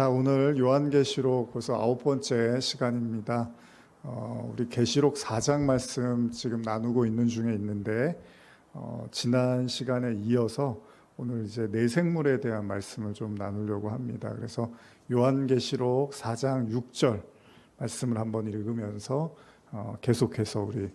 자, 오늘 요한계시록 벌써 아홉 번째 시간입니다. 어, 우리 계시록 4장 말씀 지금 나누고 있는 중에 있는데 어, 지난 시간에 이어서 오늘 이제 내생물에 대한 말씀을 좀 나누려고 합니다. 그래서 요한계시록 4장 6절 말씀을 한번 읽으면서 어, 계속해서 우리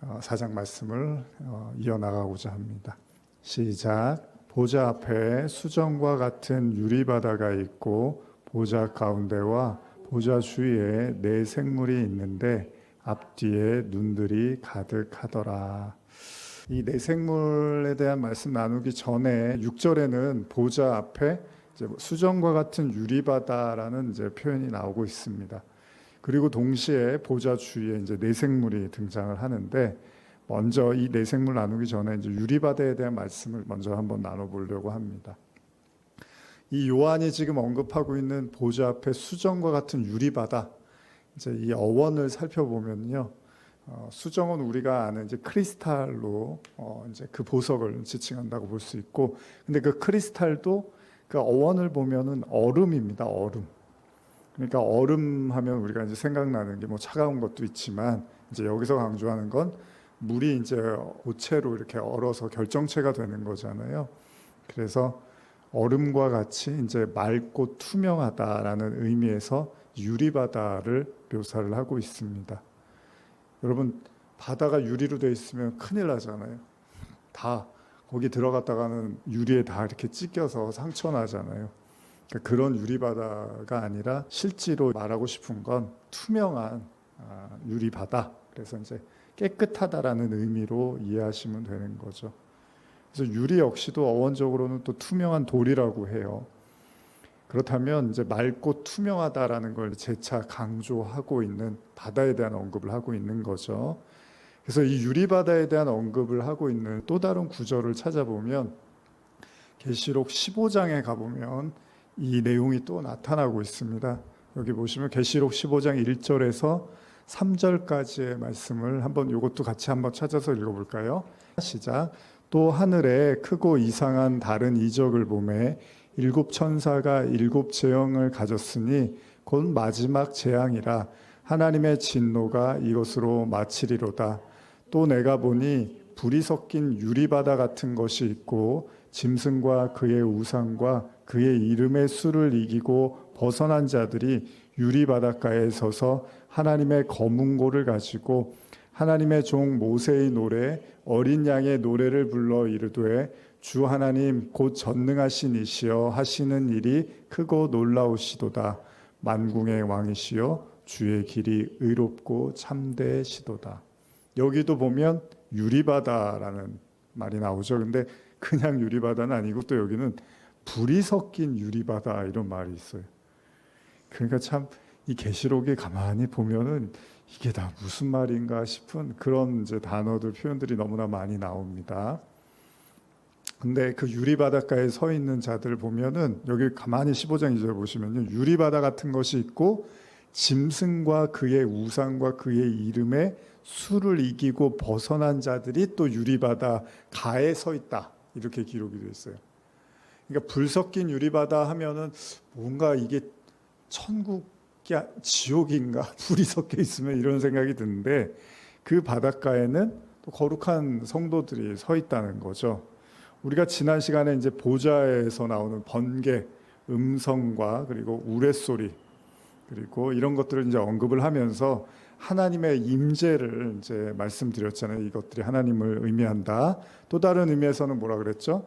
어, 4장 말씀을 어, 이어나가고자 합니다. 시작. 보좌 앞에 수정과 같은 유리 바다가 있고 보좌 가운데와 보좌 주위에 네 생물이 있는데 앞뒤에 눈들이 가득하더라. 이 네 생물에 대한 말씀 나누기 전에 6절에는 보좌 앞에 이제 수정과 같은 유리바다라는 이제 표현이 나오고 있습니다. 그리고 동시에 보좌 주위에 이제 네 생물이 등장을 하는데 먼저 이 네 생물 나누기 전에 이제 유리바다에 대한 말씀을 먼저 한번 나눠보려고 합니다. 이 요한이 지금 언급하고 있는 보좌 앞에 수정과 같은 유리바다, 이제 이 어원을 살펴보면요, 어, 수정은 우리가 아는 이제 크리스탈로 어, 이제 그 보석을 지칭한다고 볼 수 있고, 근데 그 크리스탈도 그 어원을 보면은 얼음입니다, 얼음. 그러니까 얼음 하면 우리가 이제 생각나는 게 뭐 차가운 것도 있지만 이제 여기서 강조하는 건 물이 이제 고체로 이렇게 얼어서 결정체가 되는 거잖아요. 그래서 얼음과 같이 이제 맑고 투명하다라는 의미에서 유리바다를 묘사를 하고 있습니다. 여러분 바다가 유리로 되어 있으면 큰일 나잖아요. 다 거기 들어갔다가는 유리에 다 이렇게 찢겨서 상처 나잖아요. 그러니까 그런 유리바다가 아니라 실제로 말하고 싶은 건 투명한 아, 유리바다. 그래서 이제 깨끗하다라는 의미로 이해하시면 되는 거죠. 그래서 유리 역시도 어원적으로는 또 투명한 돌이라고 해요. 그렇다면 이제 맑고 투명하다라는 걸 재차 강조하고 있는 바다에 대한 언급을 하고 있는 거죠. 그래서 이 유리 바다에 대한 언급을 하고 있는 또 다른 구절을 찾아보면 계시록 15장에 가보면 이 내용이 또 나타나고 있습니다. 여기 보시면 계시록 15장 1절에서 3절까지의 말씀을 한번 이것도 같이 한번 찾아서 읽어볼까요? 시작. 또 하늘에 크고 이상한 다른 이적을 보매 일곱 천사가 일곱 재앙을 가졌으니 곧 마지막 재앙이라 하나님의 진노가 이것으로 마치리로다. 또 내가 보니 불이 섞인 유리바다 같은 것이 있고 짐승과 그의 우상과 그의 이름의 수를 이기고 벗어난 자들이 유리바닷가에 서서 하나님의 검은 고를 가지고 하나님의 종 모세의 노래 어린 양의 노래를 불러 이르되 주 하나님 곧 전능하신 이시여 하시는 일이 크고 놀라우시도다. 만궁의 왕이시여 주의 길이 의롭고 참되시도다. 여기도 보면 유리바다라는 말이 나오죠. 근데 그냥 유리바다는 아니고 또 여기는 불이 섞인 유리바다 이런 말이 있어요. 그러니까 참 이 계시록에 가만히 보면은 이게 다 무슨 말인가 싶은 그런 이제 단어들 표현들이 너무나 많이 나옵니다. 근데 그 유리 바닷가에 서 있는 자들 보면은 여기 가만히 15장 2절 보시면요. 유리 바다 같은 것이 있고 짐승과 그의 우상과 그의 이름에 수를 이기고 벗어난 자들이 또 유리 바다 가에 서 있다. 이렇게 기록이 되어 있어요. 그러니까 불 섞인 유리 바다 하면은 뭔가 이게 천국 지옥인가 불이 섞여 있으면 이런 생각이 드는데 그 바닷가에는 또 거룩한 성도들이 서 있다는 거죠. 우리가 지난 시간에 이제 보좌에서 나오는 번개, 음성과 그리고 우레소리 그리고 이런 것들을 이제 언급을 하면서 하나님의 임재를 이제 말씀드렸잖아요. 이것들이 하나님을 의미한다. 또 다른 의미에서는 뭐라 그랬죠?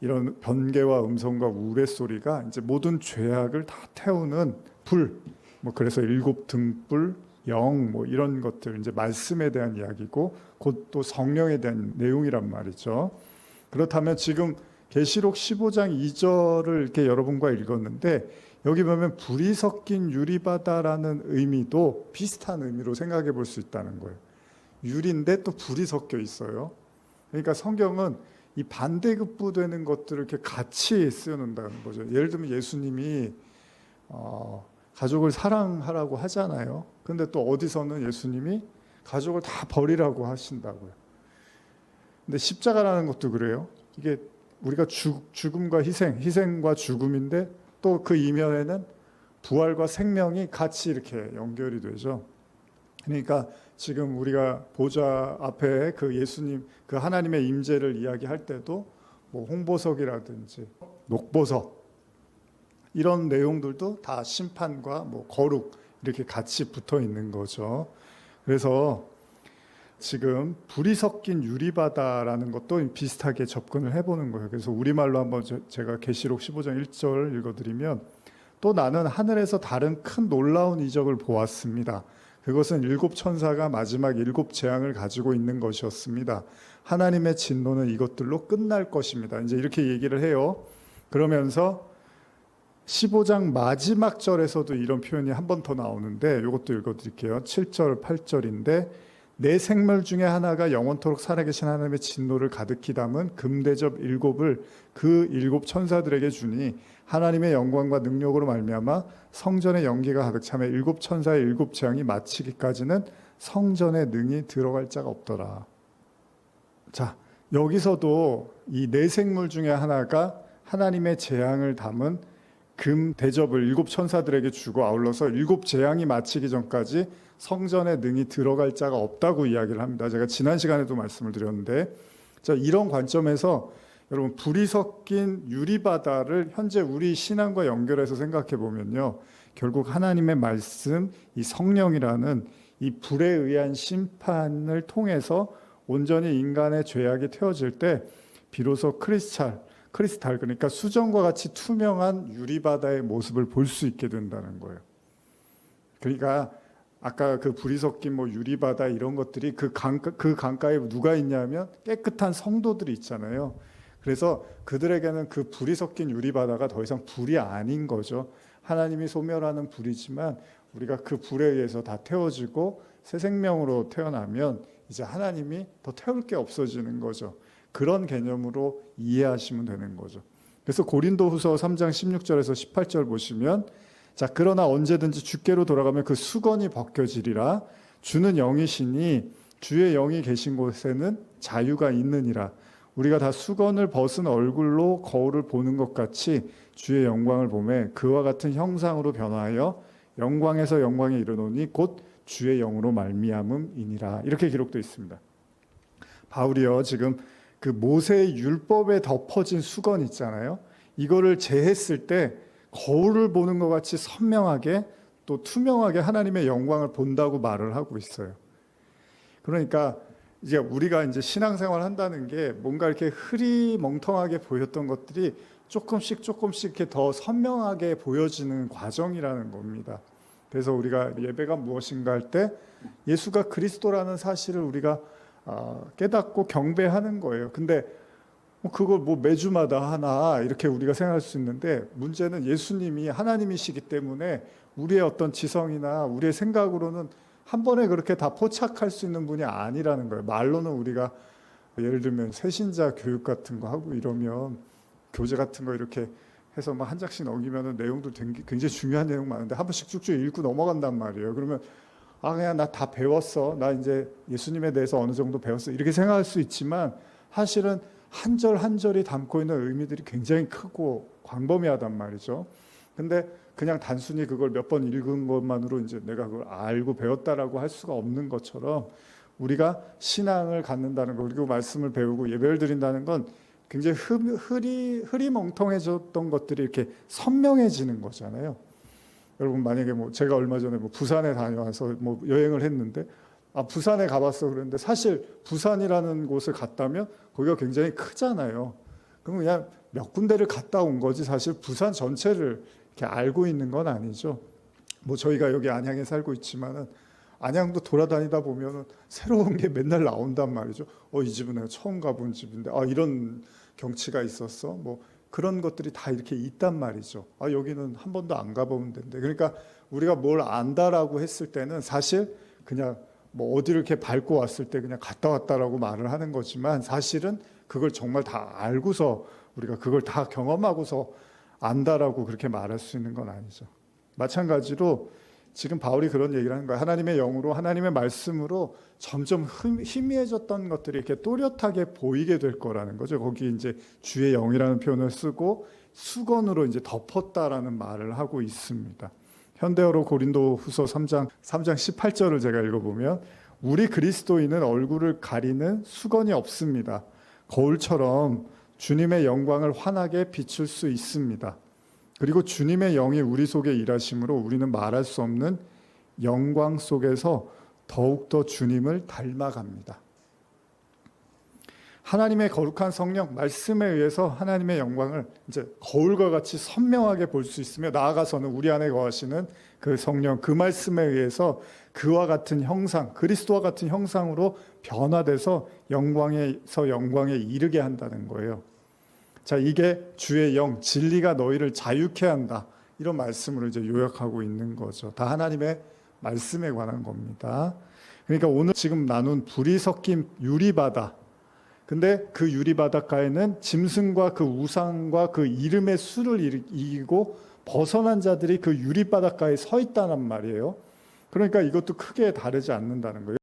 이런 번개와 음성과 우레 소리가 이제 모든 죄악을 다 태우는 불, 뭐 그래서 일곱 등불, 영, 뭐 이런 것들 이제 말씀에 대한 이야기고 곧 또 성령에 대한 내용이란 말이죠. 그렇다면 지금 계시록 15장 2절을 이렇게 여러분과 읽었는데 여기 보면 불이 섞인 유리바다라는 의미도 비슷한 의미로 생각해 볼 수 있다는 거예요. 유리인데 또 불이 섞여 있어요. 그러니까 성경은 이 반대급부 되는 것들을 이렇게 같이 쓰는다는 거죠. 예를 들면 예수님이 어, 가족을 사랑하라고 하잖아요. 근데 또 어디서는 예수님이 가족을 다 버리라고 하신다고요. 근데 십자가라는 것도 그래요. 이게 우리가 죽, 죽음과 희생, 희생과 죽음인데 또 그 이면에는 부활과 생명이 같이 이렇게 연결이 되죠. 그러니까 지금 우리가 보좌 앞에 그 예수님 그 하나님의 임재를 이야기할 때도 뭐 홍보석이라든지 녹보석 이런 내용들도 다 심판과 뭐 거룩 이렇게 같이 붙어 있는 거죠. 그래서 지금 불이 섞인 유리바다라는 것도 비슷하게 접근을 해보는 거예요. 그래서 우리말로 한번 저- 제가 계시록 15장 1절 읽어드리면 또 나는 하늘에서 다른 큰 놀라운 이적을 보았습니다. 그것은 일곱 천사가 마지막 일곱 재앙을 가지고 있는 것이었습니다. 하나님의 진노는 이것들로 끝날 것입니다. 이제 이렇게 얘기를 해요. 그러면서 15장 마지막 절에서도 이런 표현이 한 번 더 나오는데 이것도 읽어드릴게요. 7절, 8절인데 내 생물 중에 하나가 영원토록 살아계신 하나님의 진노를 가득히 담은 금대접 일곱을 그 일곱 천사들에게 주니 하나님의 영광과 능력으로 말미암아 성전의 연기가 가득 차며 일곱 천사의 일곱 재앙이 마치기까지는 성전에 능히 들어갈 자가 없더라. 자 여기서도 이 네 생물 중에 하나가 하나님의 재앙을 담은 금 대접을 일곱 천사들에게 주고 아울러서 일곱 재앙이 마치기 전까지 성전에 능히 들어갈 자가 없다고 이야기를 합니다. 제가 지난 시간에도 말씀을 드렸는데 자 이런 관점에서 여러분 불이 섞인 유리 바다를 현재 우리 신앙과 연결해서 생각해 보면요. 결국 하나님의 말씀 이 성령이라는 이 불에 의한 심판을 통해서 온전히 인간의 죄악이 태워질 때 비로소 크리스탈 크리스탈 그러니까 수정과 같이 투명한 유리 바다의 모습을 볼 수 있게 된다는 거예요. 그러니까 아까 그 불이 섞인 뭐 유리 바다 이런 것들이 그 강가 그 강가에 누가 있냐면 깨끗한 성도들이 있잖아요. 그래서 그들에게는 그 불이 섞인 유리 바다가 더 이상 불이 아닌 거죠. 하나님이 소멸하는 불이지만 우리가 그 불에 의해서 다 태워지고 새 생명으로 태어나면 이제 하나님이 더 태울 게 없어지는 거죠. 그런 개념으로 이해하시면 되는 거죠. 그래서 고린도후서 3장 16절에서 18절 보시면 자 그러나 언제든지 주께로 돌아가면 그 수건이 벗겨지리라 주는 영이시니 주의 영이 계신 곳에는 자유가 있느니라 우리가 다 수건을 벗은 얼굴로 거울을 보는 것 같이 주의 영광을 보매 그와 같은 형상으로 변화하여 영광에서 영광에 이르노니 곧 주의 영으로 말미암음이니라 이렇게 기록되어 있습니다. 바울이요 지금 그 모세의 율법에 덮어진 수건 있잖아요. 이거를 재했을 때 거울을 보는 것 같이 선명하게 또 투명하게 하나님의 영광을 본다고 말을 하고 있어요. 그러니까 이제 우리가 이제 신앙생활 한다는 게 뭔가 이렇게 흐리멍텅하게 보였던 것들이 조금씩 조금씩 이렇게 더 선명하게 보여지는 과정이라는 겁니다. 그래서 우리가 예배가 무엇인가 할 때 예수가 그리스도라는 사실을 우리가 아, 깨닫고 경배하는 거예요. 근데 뭐 그걸 뭐 매주마다 하나 이렇게 우리가 생각할 수 있는데 문제는 예수님이 하나님이시기 때문에 우리의 어떤 지성이나 우리의 생각으로는 한 번에 그렇게 다 포착할 수 있는 분이 아니라는 거예요. 말로는 우리가 예를 들면 새신자 교육 같은 거 하고 이러면 교재 같은 거 이렇게 해서 막 한 장씩 넘기면은 내용도 굉장히 중요한 내용 많은데 한 번씩 쭉쭉 읽고 넘어간단 말이에요. 그러면 아 그냥 나 다 배웠어. 나 이제 예수님에 대해서 어느 정도 배웠어. 이렇게 생각할 수 있지만 사실은 한 절 한 절이 담고 있는 의미들이 굉장히 크고 광범위하단 말이죠. 근데 그냥 단순히 그걸 몇 번 읽은 것만으로 이제 내가 그걸 알고 배웠다라고 할 수가 없는 것처럼 우리가 신앙을 갖는다는 거 그리고 말씀을 배우고 예배를 드린다는 건 굉장히 흐- 흐리 흐리멍텅해졌던 것들이 이렇게 선명해지는 거잖아요. 여러분 만약에 뭐 제가 얼마 전에 뭐 부산에 다녀와서 뭐 여행을 했는데 아 부산에 가봤어 그랬는데 사실 부산이라는 곳을 갔다면 거기가 굉장히 크잖아요. 그럼 그냥 몇 군데를 갔다 온 거지 사실 부산 전체를 이렇게 알고 있는 건 아니죠. 뭐 저희가 여기 안양에 살고 있지만은 안양도 돌아다니다 보면은 새로운 게 맨날 나온단 말이죠. 어 이 집은 내가 처음 가본 집인데 아 이런 경치가 있었어. 뭐 그런 것들이 다 이렇게 있단 말이죠. 아 여기는 한 번도 안 가본 데인데. 그러니까 우리가 뭘 안다라고 했을 때는 사실 그냥 뭐 어디를 이렇게 밟고 왔을 때 그냥 갔다 왔다라고 말을 하는 거지만 사실은 그걸 정말 다 알고서 우리가 그걸 다 경험하고서 안다라고 그렇게 말할 수 있는 건 아니죠. 마찬가지로 지금 바울이 그런 얘기를 하는 거예요. 하나님의 영으로 하나님의 말씀으로 점점 흠- 희미해졌던 것들이 이렇게 또렷하게 보이게 될 거라는 거죠. 거기 이제 주의 영이라는 표현을 쓰고 수건으로 이제 덮었다라는 말을 하고 있습니다. 현대어로 고린도후서 3장 3장 18절을 제가 읽어보면 우리 그리스도인은 얼굴을 가리는 수건이 없습니다. 거울처럼 주님의 영광을 환하게 비출 수 있습니다. 그리고 주님의 영이 우리 속에 일하심으로 우리는 말할 수 없는 영광 속에서 더욱더 주님을 닮아갑니다. 하나님의 거룩한 성령 말씀에 의해서 하나님의 영광을 이제 거울과 같이 선명하게 볼 수 있으며 나아가서는 우리 안에 거하시는 그 성령 그 말씀에 의해서 그와 같은 형상 그리스도와 같은 형상으로 변화돼서 영광에서 영광에 이르게 한다는 거예요. 자, 이게 주의 영 진리가 너희를 자유케 한다. 이런 말씀으로 이제 요약하고 있는 거죠. 다 하나님의 말씀에 관한 겁니다. 그러니까 오늘 지금 나눈 불이 섞인 유리바다 근데 그 유리 바닷가에는 짐승과 그 우상과 그 이름의 수를 일- 이기고 벗어난 자들이 그 유리 바닷가에 서 있다는 말이에요. 그러니까 이것도 크게 다르지 않는다는 거예요.